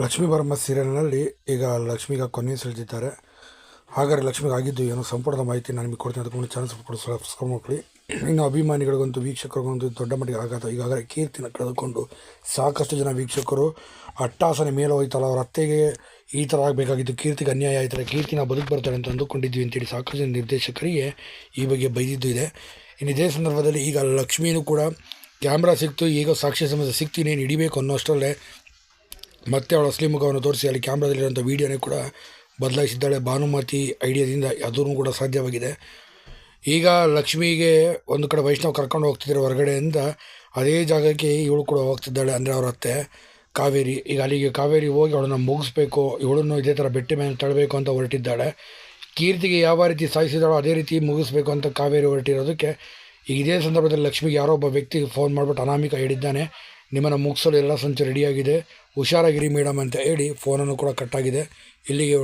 ಲಕ್ಷ್ಮೀ ಬರಮ್ಮ ಸೀರಿಯಲ್ನಲ್ಲಿ ಈಗ ಲಕ್ಷ್ಮಿಗೆ ಕೊನೆಯ ಸೆಳೆದಿದ್ದಾರೆ. ಹಾಗಾದ್ರೆ ಲಕ್ಷ್ಮಿಗೆ ಆಗಿದ್ದು ಏನೋ ಸಂಪೂರ್ಣ ಮಾಹಿತಿ ನಾನು ನಿಮಗೆ ಕೊಡ್ತೀನಿ. ಅದಕ್ಕೆ ಚಾನ್ಸ್ ಕೊಡೋ ಸಬ್ಸ್ಕ್ರೈಬ್ ಇನ್ನು ಅಭಿಮಾನಿಗಳಿಗಂತೂ ವೀಕ್ಷಕರಿಗಂತೂ ದೊಡ್ಡ ಮಟ್ಟಿಗೆ ಆಘಾತ. ಈಗಾಗಲೇ ಕೀರ್ತಿನ ಕಳೆದುಕೊಂಡು ಸಾಕಷ್ಟು ಜನ ವೀಕ್ಷಕರು ಅಟ್ಟಾಸನೆ ಮೇಲೆ ಹೋಯ್ತಲ್ಲ, ಅವರ ಅತ್ತೆಗೆ ಈ ಥರ ಆಗಬೇಕಾಗಿತ್ತು ಕೀರ್ತಿಗೆ ಅನ್ಯಾಯ ಆಯ್ತಾರೆ ಕೀರ್ತಿನ ಬದುಕು ಬರ್ತಾರೆ ಅಂತ ಅಂದುಕೊಂಡಿದ್ವಿ ಅಂತೇಳಿ ಸಾಕಷ್ಟು ಜನ ನಿರ್ದೇಶಕರಿಗೆ ಈ ಬಗ್ಗೆ ಬೈದಿದ್ದು ಇದೆ. ಇನ್ನು ಇದೇ ಸಂದರ್ಭದಲ್ಲಿ ಈಗ ಲಕ್ಷ್ಮೀನೂ ಕೂಡ ಕ್ಯಾಮ್ರಾ ಸಿಕ್ತು, ಈಗ ಸಾಕ್ಷಿ ಸಮಸ್ಯೆ ಸಿಕ್ತೀನಿ ನೀನು ಹಿಡಿಬೇಕು ಅನ್ನೋ ಅಷ್ಟರಲ್ಲೇ ಮತ್ತೆ ಅವಳ ಅಸಲಿ ಮುಖವನ್ನು ತೋರಿಸಿ ಅಲ್ಲಿ ಕ್ಯಾಮ್ರಾದಲ್ಲಿರುವಂಥ ವೀಡಿಯೋನೇ ಕೂಡ ಬದಲಾಯಿಸಿದ್ದಾಳೆ. ಭಾನುಮತಿ ಐಡಿಯಾದಿಂದ ಅದೂ ಕೂಡ ಸಾಧ್ಯವಾಗಿದೆ. ಈಗ ಲಕ್ಷ್ಮಿಗೆ ಒಂದು ಕಡೆ ವೈಷ್ಣವ್ ಕರ್ಕೊಂಡು ಹೋಗ್ತಿದ್ರು ಹೊರಗಡೆಯಿಂದ. ಅದೇ ಜಾಗಕ್ಕೆ ಇವಳು ಕೂಡ ಹೋಗ್ತಿದ್ದಾಳೆ ಅಂದರೆ ಅವರ ಅತ್ತೆ ಕಾವೇರಿ. ಈಗ ಅಲ್ಲಿಗೆ ಕಾವೇರಿ ಹೋಗಿ ಅವಳನ್ನು ಮುಗಿಸ್ಬೇಕು, ಇವಳನ್ನು ಇದೇ ಥರ ಬೆಟ್ಟಿ ಮೇಲೆ ತಳ್ಳಬೇಕು ಅಂತ ಹೊರಟಿದ್ದಾಳೆ. ಕೀರ್ತಿಗೆ ಯಾವ ರೀತಿ ಸಾಯಿಸಿದಾಳೋ ಅದೇ ರೀತಿ ಮುಗಿಸ್ಬೇಕು ಅಂತ ಕಾವೇರಿ ಹೊರಟಿರೋದಕ್ಕೆ ಈಗ ಇದೇ ಸಂದರ್ಭದಲ್ಲಿ ಲಕ್ಷ್ಮಿಗೆ ಯಾರೋ ಒಬ್ಬ ವ್ಯಕ್ತಿಗೆ ಫೋನ್ ಮಾಡಿಬಿಟ್ಟು ಅನಾಮಿಕ ಹೇಳಿದ್ದಾನೆ. ನಿಮ್ಮನ್ನು ಮುಗಿಸಲು ಎಲ್ಲ ಸಂಚು ರೆಡಿಯಾಗಿದೆ ಹುಷಾರಾಗಿರಿ ಮೇಡಮ್ ಅಂತ ಹೇಳಿ ಫೋನನ್ನು ಕೂಡ ಕಟ್ಟಾಗಿದೆ ಇಲ್ಲಿಗೆ